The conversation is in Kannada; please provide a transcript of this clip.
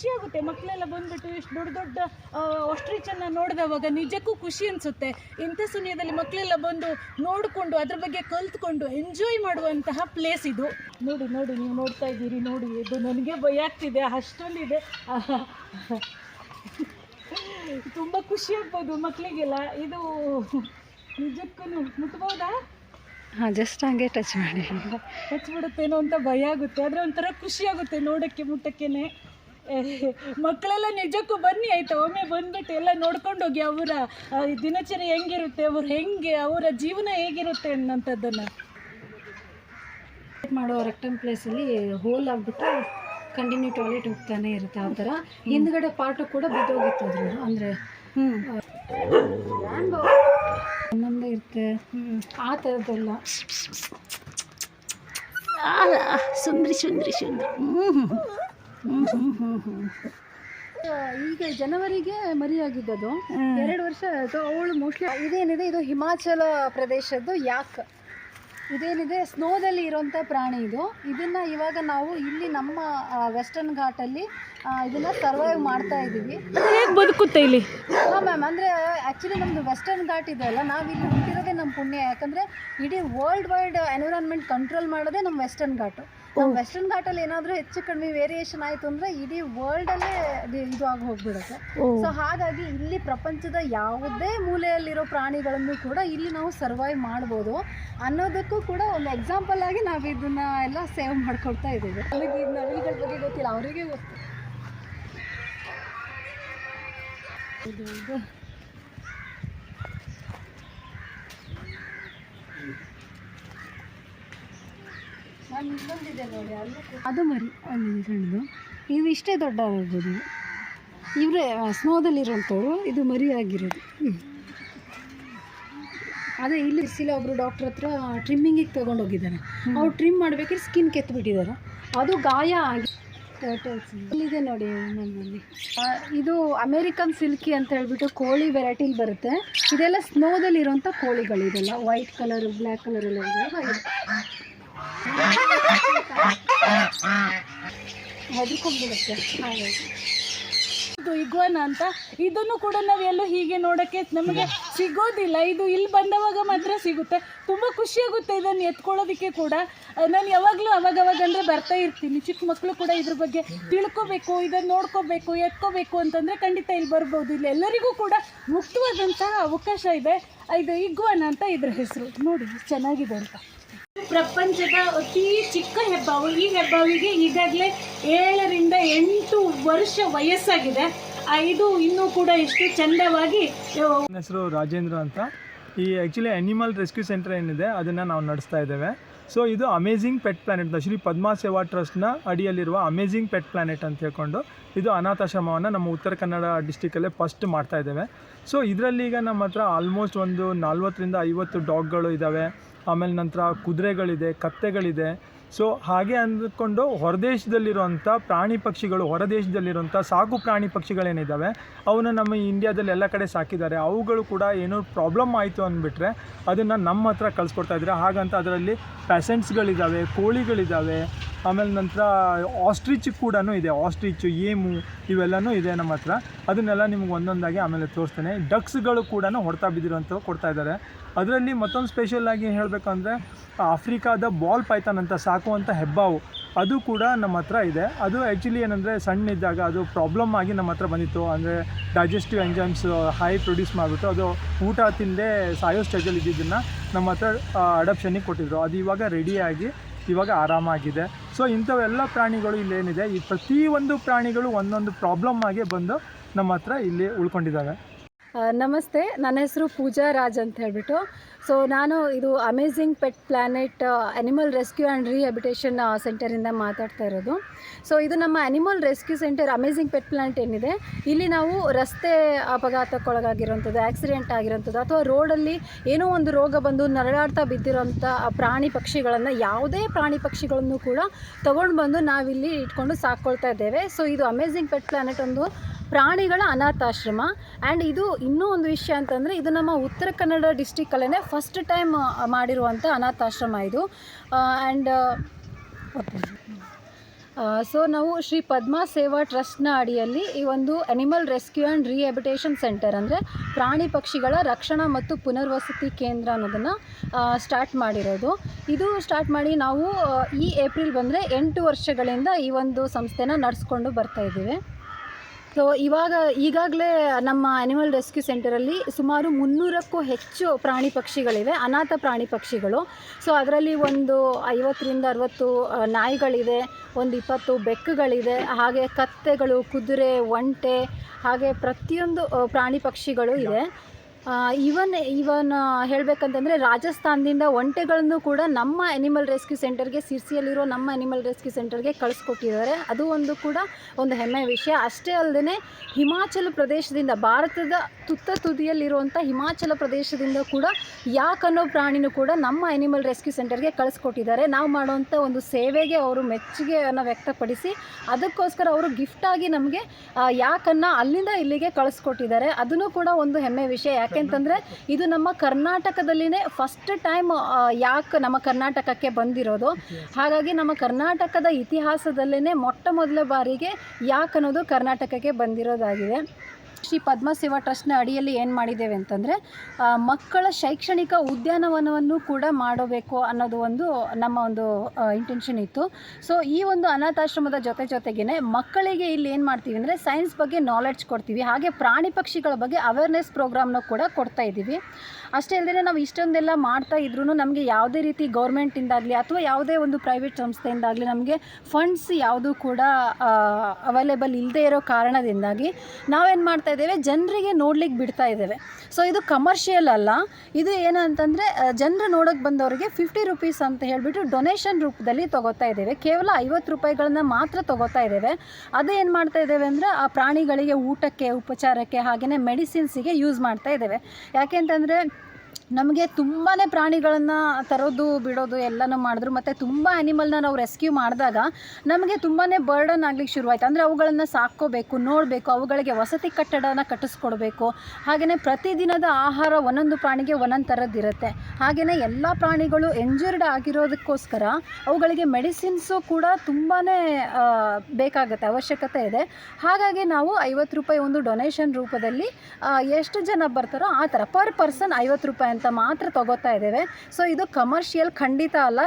ಖುಷಿ ಆಗುತ್ತೆ. ಮಕ್ಕಳೆಲ್ಲ ಬಂದ್ಬಿಟ್ಟು ಇಷ್ಟು ದೊಡ್ಡ ದೊಡ್ಡ ಆಸ್ಟ್ರಿಚನ್ನು ನೋಡಿದವಾಗ ನಿಜಕ್ಕೂ ಖುಷಿ ಅನಿಸುತ್ತೆ. ಇಂಥ ಸಮಯದಲ್ಲಿ ಮಕ್ಕಳೆಲ್ಲ ಬಂದು ನೋಡಿಕೊಂಡು ಅದ್ರ ಬಗ್ಗೆ ಕಲ್ತ್ಕೊಂಡು ಎಂಜಾಯ್ ಮಾಡುವಂತಹ ಪ್ಲೇಸ್ ಇದು. ನೋಡಿ ನೋಡಿ ನೀವು ನೋಡ್ತಾ ಇದ್ದೀರಿ ನೋಡಿ ಇದು ನನಗೆ ಭಯ ಆಗ್ತಿದೆ ಅಷ್ಟೊಂದಿದೆ. ತುಂಬ ಖುಷಿ ಆಗ್ಬೋದು ಮಕ್ಕಳಿಗೆಲ್ಲ. ಇದು ನಿಜಕ್ಕೂ ಮುಟ್ಬೋದಾ? ಹಾಂ ಜಸ್ಟ್ ಹಂಗೆ ಟಚ್ ಮಾಡಿ. ಹಚ್ಬಿಡುತ್ತೇನೋ ಅಂತ ಭಯ ಆಗುತ್ತೆ. ಆದರೆ ಒಂಥರ ಖುಷಿ ಆಗುತ್ತೆ ನೋಡೋಕ್ಕೆ ಮುಟ್ಟಕ್ಕೇನೆ. ಮಕ್ಕಳೆಲ್ಲ ನಿಜಕ್ಕೂ ಬನ್ನಿ ಆಯ್ತಾ? ಒಮ್ಮೆ ಬಂದ್ಬಿಟ್ಟು ಎಲ್ಲ ನೋಡ್ಕೊಂಡು ಹೋಗಿ ಅವರ ದಿನಚರಿ ಹೆಂಗಿರುತ್ತೆ ಅವ್ರು ಹೆಂಗೆ ಅವರ ಜೀವನ ಹೇಗಿರುತ್ತೆ ಅನ್ನೋಂಥದ್ದನ್ನು. ಮಾಡೋ ರೆಕ್ಟಮ್ ಪ್ಲೇಸಲ್ಲಿ ಹೋಲ್ ಆಗಿಬಿಟ್ಟು ಕಂಟಿನ್ಯೂ ಟಾಯ್ಲೆಟ್ ಹೋಗ್ತಾನೆ ಇರುತ್ತೆ ಆ ಥರ. ಹಿಂದ್ಗಡೆ ಪಾರ್ಟು ಕೂಡ ಬಿದ್ದೋಗಿತ್ತು ಅದ್ರ ಅಂದರೆ ಒಂದೊಂದೇ ಇರುತ್ತೆ. ಆ ಥರದ್ದೆಲ್ಲ. ಸುಂದ್ರಿ ಸುಂದ್ರಿ ಸುಂದ್ರಿ. ಈಗ ಜನವರಿಗೆ ಮರಿಯಾಗಿದ್ದದು. ಎರಡು ವರ್ಷ ಆಯಿತು ಅವಳು ಮೋಸ್ಟ್ಲಿ ಇದೇನಿದೆ ಇದು ಹಿಮಾಚಲ ಪ್ರದೇಶದ್ದು ಯಾಕ್? ಇದೇನಿದೆ ಸ್ನೋದಲ್ಲಿ ಇರೋಂಥ ಪ್ರಾಣಿ ಇದು. ಇದನ್ನ ಇವಾಗ ನಾವು ಇಲ್ಲಿ ನಮ್ಮ ವೆಸ್ಟರ್ನ್ ಘಾಟಲ್ಲಿ ಇದನ್ನು ಇದನ್ನ ಸರ್ವೈವ್ ಮಾಡ್ತಾ ಇದ್ದೀವಿ ಹೇಗೆ ಬದುಕುತ್ತೆ ಇಲ್ಲಿ? ಹಾಂ ಮ್ಯಾಮ್ ಅಂದರೆ ಆ್ಯಕ್ಚುಲಿ ನಮ್ಮದು ವೆಸ್ಟರ್ನ್ ಘಾಟ್ ಇದೆ ಅಲ್ಲ ನಾವು ಇಲ್ಲಿ ಹುಟ್ಟಿರೋದೇ ನಮ್ಮ ಪುಣ್ಯ. ಯಾಕಂದರೆ ಇಡೀ ವರ್ಲ್ಡ್ ವೈಡ್ ಎನ್ವಿರಾನ್ಮೆಂಟ್ ಕಂಟ್ರೋಲ್ ಮಾಡೋದೇ ನಮ್ಮ ವೆಸ್ಟರ್ನ್ ಘಾಟು ನಮ್ಮ ವೆಸ್ಟರ್ನ್ ಘಾಟಲ್ಲಿ ಏನಾದರೂ ಹೆಚ್ಚು ಕಡಿಮೆ ವೇರಿಯೇಷನ್ ಆಯಿತು ಅಂದ್ರೆ ಇಡೀ ವರ್ಲ್ಡಲ್ಲೇ ಇದು ಆಗಿ ಹೋಗ್ಬಿಡುತ್ತೆ ಸೊ ಹಾಗಾಗಿ ಇಲ್ಲಿ ಪ್ರಪಂಚದ ಯಾವುದೇ ಮೂಲೆಯಲ್ಲಿರೋ ಪ್ರಾಣಿಗಳನ್ನು ಕೂಡ ಇಲ್ಲಿ ನಾವು ಸರ್ವೈವ್ ಮಾಡ್ಬೋದು. ಅನ್ನೋದಕ್ಕೂ ಕೂಡ ಒಂದು ಎಕ್ಸಾಂಪಲ್ ಆಗಿ ನಾವು ಇದನ್ನ ಎಲ್ಲ ಸೇವ್ ಮಾಡ್ಕೊಳ್ತಾ ಇದ್ದೀವಿ. ಅವ್ರಿಗೆ ಈ ನವಿಲುಗಳ ಬಗ್ಗೆ ಗೊತ್ತಿಲ್ಲ ಅವರಿಗೆ ಗೊತ್ತು ನೋಡಿ ಅಲ್ಲೂ ಕೂಡ- ಅದು ಮರಿ ಅಲ್ಲಿ ಸಣ್ಣದು ಇವು ಇಷ್ಟೇ ದೊಡ್ಡ ಆಗ್ಬೋದು ಇವರೇ ಸ್ನೋದಲ್ಲಿರೋಂಥವ್ರು ಇದು ಮರಿ ಆಗಿರೋದು ಅದೇ ಇಲ್ಲಿ ಸಿಲ ಒಬ್ಬರು ಡಾಕ್ಟ್ರ್ ಹತ್ರ ಟ್ರಿಮ್ಮಿಂಗಿಗೆ ತೊಗೊಂಡೋಗಿದ್ದಾರೆ. ಅವ್ರು ಟ್ರಿಮ್ ಮಾಡ್ಬೇಕಾದ್ರೆ ಸ್ಕಿನ್ ಕೆತ್ತಿಬಿಟ್ಟಿದ್ದಾರೆ ಅದು ಗಾಯ ಆಗಿ ಟರ್ಟಲ್ಸ್ ಇಲ್ಲಿದೆ ನೋಡಿ ನಮ್ಮಲ್ಲಿ. ಇದು ಅಮೇರಿಕನ್ ಸಿಲ್ಕಿ ಅಂತ ಹೇಳ್ಬಿಟ್ಟು ಕೋಳಿ ವೆರೈಟಿಲಿ ಬರುತ್ತೆ. ಇದೆಲ್ಲ ಸ್ನೋದಲ್ಲಿ ಕೋಳಿಗಳಿದೆಲ್ಲ. ಕೋಳಿಗಳು ಇದೆಲ್ಲ ವೈಟ್ ಕಲರ್ ಬ್ಲ್ಯಾಕ್ ಕಲರ್ ಎಲ್ಲ ಇದೆ ಇದು ಇಗ್ವಾನ ಅಂತ? ಇದನ್ನು ಕೂಡ ನಾವು ಎಲ್ಲೂ ಹೀಗೆ ನೋಡೋಕ್ಕೆ ನಮಗೆ ಸಿಗೋದಿಲ್ಲ. ಇದು ಇಲ್ಲಿ ಬಂದವಾಗ ಮಾತ್ರ ಸಿಗುತ್ತೆ. ತುಂಬ ಖುಷಿಯಾಗುತ್ತೆ ಇದನ್ನು ಎತ್ಕೊಳ್ಳೋದಕ್ಕೆ ಕೂಡ. ನಾನು ಯಾವಾಗಲೂ ಅವಾಗವಾಗ ಅಂದರೆ ಬರ್ತಾ ಇರ್ತೀನಿ. ಚಿಕ್ಕ ಮಕ್ಕಳು ಕೂಡ ಇದ್ರ ಬಗ್ಗೆ ತಿಳ್ಕೊಬೇಕು, ಇದನ್ನು ನೋಡ್ಕೋಬೇಕು, ಎತ್ಕೋಬೇಕು ಅಂತಂದರೆ ಖಂಡಿತ ಇಲ್ಲಿ ಬರ್ಬೋದು. ಇಲ್ಲಿ ಎಲ್ಲರಿಗೂ ಕೂಡ ಮುಕ್ತವಾದಂತಹ ಅವಕಾಶ ಇದೆ. ಇದು ಇಗ್ವಾನ ಅಂತ ಇದ್ರ ಹೆಸರು. ನೋಡಿ, ಚೆನ್ನಾಗಿದೆ ಅಂತ. ಪ್ರಪಂಚದ ಅತಿ ಚಿಕ್ಕ ಹೆಬ್ಬಾವು. ಈ ಹೆಬ್ಬಾವಿಗೆ ಈಗಾಗಲೇ ಏಳರಿಂದ ಎಂಟು ವರ್ಷ ವಯಸ್ಸಾಗಿದೆ. ಇದು ಇನ್ನೂ ಕೂಡ ಎಷ್ಟು ಚಂದವಾಗಿ ಹೆಸರು ರಾಜೇಂದ್ರ ಅಂತ. ಈ ಆ್ಯಕ್ಚುಲಿ ಅನಿಮಲ್ ರೆಸ್ಕ್ಯೂ ಸೆಂಟರ್ ಏನಿದೆ, ಅದನ್ನು ನಾವು ನಡೆಸ್ತಾ ಇದ್ದೇವೆ. ಸೊ ಇದು amazing pet planet Shri Padma Seva ಟ್ರಸ್ಟ್ನ ಅಡಿಯಲ್ಲಿರುವ ಅಮೇಝಿಂಗ್ ಪೆಟ್ ಪ್ಲಾನೆಟ್ ಅಂತ ಹೇಳ್ಕೊಂಡು ಇದು ಅನಾಥಾಶ್ರಮವನ್ನು ನಮ್ಮ ಉತ್ತರ ಕನ್ನಡ ಡಿಸ್ಟಿಕಲ್ಲೇ ಫಸ್ಟ್ ಮಾಡ್ತಾ ಇದ್ದೇವೆ. ಸೊ ಇದರಲ್ಲಿ ಈಗ ನಮ್ಮ ಹತ್ರ ಆಲ್ಮೋಸ್ಟ್ ಒಂದು ನಲ್ವತ್ತರಿಂದ ಐವತ್ತು ಡಾಗ್ಗಳು ಇದ್ದಾವೆ ಆಮೇಲೆ ನಂತರ ಕುದುರೆಗಳಿದೆ, ಕತ್ತೆಗಳಿದೆ. ಸೊ ಹಾಗೆ ಅಂದ್ಕೊಂಡು ಹೊರದೇಶದಲ್ಲಿರುವಂಥ ಪ್ರಾಣಿ ಪಕ್ಷಿಗಳು, ಹೊರದೇಶದಲ್ಲಿರುವಂಥ ಸಾಕು ಪ್ರಾಣಿ ಪಕ್ಷಿಗಳೇನಿದ್ದಾವೆ ಅವನ್ನ ನಮ್ಮ ಇಂಡಿಯಾದಲ್ಲಿ ಎಲ್ಲ ಕಡೆ ಸಾಕಿದ್ದಾರೆ. ಅವುಗಳು ಕೂಡ ಏನೋ ಪ್ರಾಬ್ಲಮ್ ಆಯಿತು ಅಂದ್ಬಿಟ್ರೆ ಅದನ್ನು ನಮ್ಮ ಹತ್ರ ಕಳಿಸ್ಕೊಡ್ತಾ ಇದ್ದಾರೆ. ಹಾಗಂತ ಅದರಲ್ಲಿ ಪ್ಯಾಸೆಂಟ್ಸ್ಗಳಿದ್ದಾವೆ ಕೋಳಿಗಳಿದ್ದಾವೆ ಆಮೇಲೆ ನಂತರ ಆಸ್ಟ್ರಿಚ್ ಕೂಡ ಇದೆ. ಆಸ್ಟ್ರಿಚ್ ಏಮು ಇವೆಲ್ಲನೂ ಇದೆ ನಮ್ಮ ಹತ್ರ. ಅದನ್ನೆಲ್ಲ ನಿಮ್ಗೆ ಒಂದೊಂದಾಗಿ ಆಮೇಲೆ ತೋರಿಸ್ತೇನೆ. ಡಕ್ಸ್ಗಳು ಕೂಡ ಹೊಡ್ತಾ ಬಿದ್ದಿರೋಂಥವು ಕೊಡ್ತಾ ಇದ್ದಾರೆ. ಅದರಲ್ಲಿ ಮತ್ತೊಂದು ಸ್ಪೆಷಲ್ ಆಗಿ ಹೇಳಬೇಕಂದ್ರೆ ಆಫ್ರಿಕಾದ ಬಾಲ್ ಪೈಥಾನ್ ಅಂತ ಸಾಕುವಂಥ ಹೆಬ್ಬಾವು. ಅದು ಕೂಡ ನಮ್ಮ ಹತ್ರ ಇದೆ. ಅದು ಆ್ಯಕ್ಚುಲಿ ಏನಂದರೆ ಸಣ್ಣ ಇದ್ದಾಗ ಅದು ಪ್ರಾಬ್ಲಮ್ ಆಗಿ ನಮ್ಮ ಹತ್ರ ಬಂದಿತ್ತು. ಅಂದರೆ ಡೈಜೆಸ್ಟಿವ್ ಎಂಜೈಮ್ಸ್ ಹೈ ಪ್ರೊಡ್ಯೂಸ್ ಮಾಡಿಬಿಟ್ಟು ಅದು ಊಟ ತಿಂದೇ ಸಾಯೋ ಸ್ಟೇಜಲ್ಲಿ ಇದ್ದಿದ್ದನ್ನು ನಮ್ಮ ಹತ್ರ ಅಡಪ್ಷನಿಗೆ ಕೊಟ್ಟಿದ್ರು. ಅದು ಇವಾಗ ರೆಡಿಯಾಗಿ ಇವಾಗ ಆರಾಮಾಗಿದೆ. ಸೊ ಇಂಥವೆಲ್ಲ ಪ್ರಾಣಿಗಳು ಇಲ್ಲೇನಿದೆ ಈ ಪ್ರತಿಯೊಂದು ಪ್ರಾಣಿಗಳು ಒಂದೊಂದು ಪ್ರಾಬ್ಲಮ್ ಆಗಿ ಬಂದು ನಮ್ಮ ಹತ್ರ ಇಲ್ಲಿ ಉಳ್ಕೊಂಡಿದ್ದಾವೆ. ನಮಸ್ತೆ, ನನ್ನ ಹೆಸರು ಪೂಜಾ ರಾಜ್ ಅಂತ ಹೇಳ್ಬಿಟ್ಟು. ಸೊ ನಾನು ಇದು amazing pet planet animal rescue and rehabilitation ಸೆಂಟರಿಂದ ಮಾತಾಡ್ತಾ ಇರೋದು. ಸೊ ಇದು ನಮ್ಮ animal rescue centre amazing pet planet ಏನಿದೆ. ಇಲ್ಲಿ ನಾವು ರಸ್ತೆ ಅಪಘಾತಕ್ಕೊಳಗಾಗಿರುವಂಥದ್ದು ಆಕ್ಸಿಡೆಂಟ್ ಆಗಿರೋಂಥದ್ದು ಅಥವಾ ರೋಡಲ್ಲಿ ಏನೋ ಒಂದು ರೋಗ ಬಂದು ನರಳಾಡ್ತಾ ಬಿದ್ದಿರೋಂಥ ಪ್ರಾಣಿ ಪಕ್ಷಿಗಳನ್ನು, ಯಾವುದೇ ಪ್ರಾಣಿ ಪಕ್ಷಿಗಳನ್ನು ಕೂಡ ತೊಗೊಂಡು ಬಂದು ನಾವಿಲ್ಲಿ ಇಟ್ಕೊಂಡು ಸಾಕ್ಕೊಳ್ತಾ ಇದ್ದೇವೆ. ಸೊ ಇದು ಅಮೇಝಿಂಗ್ ಪೆಟ್ ಪ್ಲಾನೆಟ್ ಒಂದು ಪ್ರಾಣಿಗಳ ಅನಾಥಾಶ್ರಮ. ಆ್ಯಂಡ್ ಇದು ಇನ್ನೂ ಒಂದು ವಿಷಯ ಅಂತಂದರೆ, ಇದು ನಮ್ಮ ಉತ್ತರ ಕನ್ನಡ ಡಿಸ್ಟಿಕ್ಕಲ್ಲೇ ಫಸ್ಟ್ ಟೈಮ್ ಮಾಡಿರುವಂಥ ಅನಾಥಾಶ್ರಮ ಇದು. ಆ್ಯಂಡ್ ಸೊ ನಾವು ಶ್ರೀ ಪದ್ಮಾ ಸೇವಾ ಟ್ರಸ್ಟ್ನ ಅಡಿಯಲ್ಲಿ ಈ ಒಂದು animal rescue and rehabilitation centre ಅಂದರೆ ಪ್ರಾಣಿ ಪಕ್ಷಿಗಳ ರಕ್ಷಣಾ ಮತ್ತು ಪುನರ್ವಸತಿ ಕೇಂದ್ರ ಅನ್ನೋದನ್ನು ಸ್ಟಾರ್ಟ್ ಮಾಡಿರೋದು. ಇದು ಸ್ಟಾರ್ಟ್ ಮಾಡಿ ನಾವು ಈ ಏಪ್ರಿಲ್ ಬಂದರೆ ಎಂಟು ವರ್ಷಗಳಿಂದ ಈ ಒಂದು ಸಂಸ್ಥೆನ ನಡೆಸ್ಕೊಂಡು ಬರ್ತಾ ಇದ್ದೀವಿ. ಸೊ ಇವಾಗ ಈಗಾಗಲೇ ನಮ್ಮ ಆ್ಯನಿಮಲ್ ರೆಸ್ಕ್ಯೂ ಸೆಂಟರಲ್ಲಿ ಸುಮಾರು ಮುನ್ನೂರಕ್ಕೂ ಹೆಚ್ಚು ಪ್ರಾಣಿ ಪಕ್ಷಿಗಳಿವೆ, ಅನಾಥ ಪ್ರಾಣಿ ಪಕ್ಷಿಗಳು. ಸೊ ಅದರಲ್ಲಿ ಒಂದು ಐವತ್ತರಿಂದ ಅರವತ್ತು ನಾಯಿಗಳಿದೆ, ಒಂದು ಇಪ್ಪತ್ತು ಬೆಕ್ಕುಗಳಿದೆ, ಹಾಗೆ ಕತ್ತೆಗಳು, ಕುದುರೆ, ಒಂಟೆ, ಹಾಗೆ ಪ್ರತಿಯೊಂದು ಪ್ರಾಣಿ ಪಕ್ಷಿಗಳು ಇದೆ. ಇವನ್ ಇವನ್ ಹೇಳಬೇಕಂತಂದರೆ ರಾಜಸ್ಥಾನದಿಂದ ಒಂಟೆಗಳನ್ನು ಕೂಡ ನಮ್ಮ ಅನಿಮಲ್ ರೆಸ್ಕ್ಯೂ ಸೆಂಟರ್ಗೆ ಸಿರ್ಸಿಯಲ್ಲಿರೋ ನಮ್ಮ ಅನಿಮಲ್ ರೆಸ್ಕ್ಯೂ ಸೆಂಟರ್ಗೆ ಕಳಿಸ್ಕೊಟ್ಟಿದ್ದಾರೆ. ಅದು ಒಂದು ಕೂಡ ಒಂದು ಹೆಮ್ಮೆಯ ವಿಷಯ. ಅಷ್ಟೇ ಅಲ್ಲದೆ ಹಿಮಾಚಲ ಪ್ರದೇಶದಿಂದ ಭಾರತದ ತುತ್ತ ತುದಿಯಲ್ಲಿರುವಂಥ ಹಿಮಾಚಲ ಪ್ರದೇಶದಿಂದ ಕೂಡ ಯಾಕನ್ನೋ ಪ್ರಾಣಿನೂ ಕೂಡ ನಮ್ಮ ಅನಿಮಲ್ ರೆಸ್ಕ್ಯೂ ಸೆಂಟರ್ಗೆ ಕಳಿಸ್ಕೊಟ್ಟಿದ್ದಾರೆ. ನಾವು ಮಾಡುವಂಥ ಒಂದು ಸೇವೆಗೆ ಅವರು ಮೆಚ್ಚುಗೆಯನ್ನು ವ್ಯಕ್ತಪಡಿಸಿ ಅದಕ್ಕೋಸ್ಕರ ಅವರು ಗಿಫ್ಟಾಗಿ ನಮಗೆ ಯಾಕನ್ನು ಅಲ್ಲಿಂದ ಇಲ್ಲಿಗೆ ಕಳಿಸ್ಕೊಟ್ಟಿದ್ದಾರೆ. ಅದನ್ನು ಕೂಡ ಒಂದು ಹೆಮ್ಮೆ ವಿಷಯ. ಯಾಕೆಂತಂದರೆ ಇದು ನಮ್ಮ ಕರ್ನಾಟಕದಲ್ಲಿನೇ ಫಸ್ಟ್ ಟೈಮ್ ಯಾಕೆ ನಮ್ಮ ಕರ್ನಾಟಕಕ್ಕೆ ಬಂದಿರೋದು? ಹಾಗಾಗಿ ನಮ್ಮ ಕರ್ನಾಟಕದ ಇತಿಹಾಸದಲ್ಲೇ ಮೊಟ್ಟ ಮೊದಲ ಬಾರಿಗೆ ಯಾಕೆ ಅನ್ನೋದು ಕರ್ನಾಟಕಕ್ಕೆ ಬಂದಿರೋದಾಗಿದೆ. ಶ್ರೀ ಪದ್ಮ ಸೇವಾ ಟ್ರಸ್ಟ್ನ ಅಡಿಯಲ್ಲಿ ಏನು ಮಾಡಿದ್ದೇವೆ ಅಂತಂದರೆ ಮಕ್ಕಳ ಶೈಕ್ಷಣಿಕ ಉದ್ಯಾನವನವನ್ನು ಕೂಡ ಮಾಡಬೇಕು ಅನ್ನೋದು ಒಂದು ನಮ್ಮ ಒಂದು ಇಂಟೆನ್ಷನ್ ಇತ್ತು. ಸೊ ಈ ಒಂದು ಅನಾಥಾಶ್ರಮದ ಜೊತೆ ಜೊತೆಗೇ ಮಕ್ಕಳಿಗೆ ಇಲ್ಲಿ ಏನು ಮಾಡ್ತೀವಿ ಅಂದರೆ ಸೈನ್ಸ್ ಬಗ್ಗೆ ನಾಲೆಡ್ಜ್ ಕೊಡ್ತೀವಿ. ಹಾಗೆ ಪ್ರಾಣಿ ಪಕ್ಷಿಗಳ ಬಗ್ಗೆ ಅವೇರ್ನೆಸ್ ಪ್ರೋಗ್ರಾಮ್ನ ಕೂಡ ಕೊಡ್ತಾ ಇದ್ದೀವಿ. ಅಷ್ಟೇ ಅಲ್ಲದೆ ನಾವು ಇಷ್ಟೊಂದೆಲ್ಲ ಮಾಡ್ತಾ ಇದ್ರೂ ನಮಗೆ ಯಾವುದೇ ರೀತಿ ಗೌರ್ಮೆಂಟಿಂದಾಗಲಿ ಅಥವಾ ಯಾವುದೇ ಒಂದು ಪ್ರೈವೇಟ್ ಸಂಸ್ಥೆಯಿಂದಾಗಲಿ ನಮಗೆ ಫಂಡ್ಸ್ ಯಾವುದೂ ಕೂಡ ಅವೈಲೇಬಲ್ ಇಲ್ಲದೇ ಇರೋ ಕಾರಣದಿಂದಾಗಿ ನಾವೇನು ಮಾಡ್ತಾ ಇದ್ದೇವೆ, ಜನರಿಗೆ ನೋಡ್ಲಿಕ್ಕೆ ಬಿಡ್ತಾ ಇದ್ದೇವೆ. ಸೊ ಇದು ಕಮರ್ಷಿಯಲ್ ಅಲ್ಲ. ಇದು ಏನಂತಂದರೆ ಜನರು ನೋಡೋಕ್ಕೆ ಬಂದವರಿಗೆ ಫಿಫ್ಟಿ ರುಪೀಸ್ ಅಂತ ಹೇಳಿಬಿಟ್ಟು ಡೊನೇಷನ್ ರೂಪದಲ್ಲಿ ತೊಗೋತಾ ಇದ್ದೇವೆ. ಕೇವಲ ಐವತ್ತು ರೂಪಾಯಿಗಳನ್ನ ಮಾತ್ರ ತೊಗೋತಾ ಇದ್ದೇವೆ. ಅದು ಏನು ಮಾಡ್ತಾ ಇದ್ದೇವೆ ಅಂದರೆ, ಆ ಪ್ರಾಣಿಗಳಿಗೆ ಊಟಕ್ಕೆ, ಉಪಚಾರಕ್ಕೆ ಹಾಗೆಯೇ ಮೆಡಿಸಿನ್ಸಿಗೆ ಯೂಸ್ ಮಾಡ್ತಾ ಇದ್ದೇವೆ. ಯಾಕೆ ಅಂತಂದರೆ ನಮಗೆ ತುಂಬಾ ಪ್ರಾಣಿಗಳನ್ನು ತರೋದು, ಬಿಡೋದು ಎಲ್ಲನೂ ಮಾಡಿದ್ರು. ಮತ್ತು ತುಂಬ ಆ್ಯನಿಮಲ್ನ ನಾವು ರೆಸ್ಕ್ಯೂ ಮಾಡಿದಾಗ ನಮಗೆ ತುಂಬಾ ಬರ್ಡನ್ ಆಗ್ಲಿಕ್ಕೆ ಶುರುವಾಯಿತು. ಅಂದರೆ ಅವುಗಳನ್ನು ಸಾಕ್ಕೋಬೇಕು, ನೋಡಬೇಕು, ಅವುಗಳಿಗೆ ವಸತಿ ಕಟ್ಟಡನ ಕಟ್ಟಿಸ್ಕೊಡ್ಬೇಕು. ಹಾಗೆಯೇ ಪ್ರತಿದಿನದ ಆಹಾರ ಒಂದೊಂದು ಪ್ರಾಣಿಗೆ ಒಂದೊಂದು ಥರದ್ದಿರುತ್ತೆ ಹಾಗೆಯೇ ಎಲ್ಲ ಪ್ರಾಣಿಗಳು ಎಂಜರ್ಡ್ ಆಗಿರೋದಕ್ಕೋಸ್ಕರ ಅವುಗಳಿಗೆ ಮೆಡಿಸಿನ್ಸು ಕೂಡ ತುಂಬಾ ಬೇಕಾಗುತ್ತೆ, ಅವಶ್ಯಕತೆ ಇದೆ. ಹಾಗಾಗಿ ನಾವು ಐವತ್ತು ರೂಪಾಯಿ ಒಂದು ಡೊನೇಷನ್ ರೂಪದಲ್ಲಿ ಎಷ್ಟು ಜನ ಬರ್ತಾರೋ ಆ ಥರ ಪರ್ ಪರ್ಸನ್ ಐವತ್ತು ರೂಪಾಯಿ ಅಂತ ಮಾತ್ರ ತಗೋತಾ ಇದ್ದೇವೆ. ಸೊ ಇದು ಕಮರ್ಷಿಯಲ್ ಖಂಡಿತ ಅಲ್ಲ.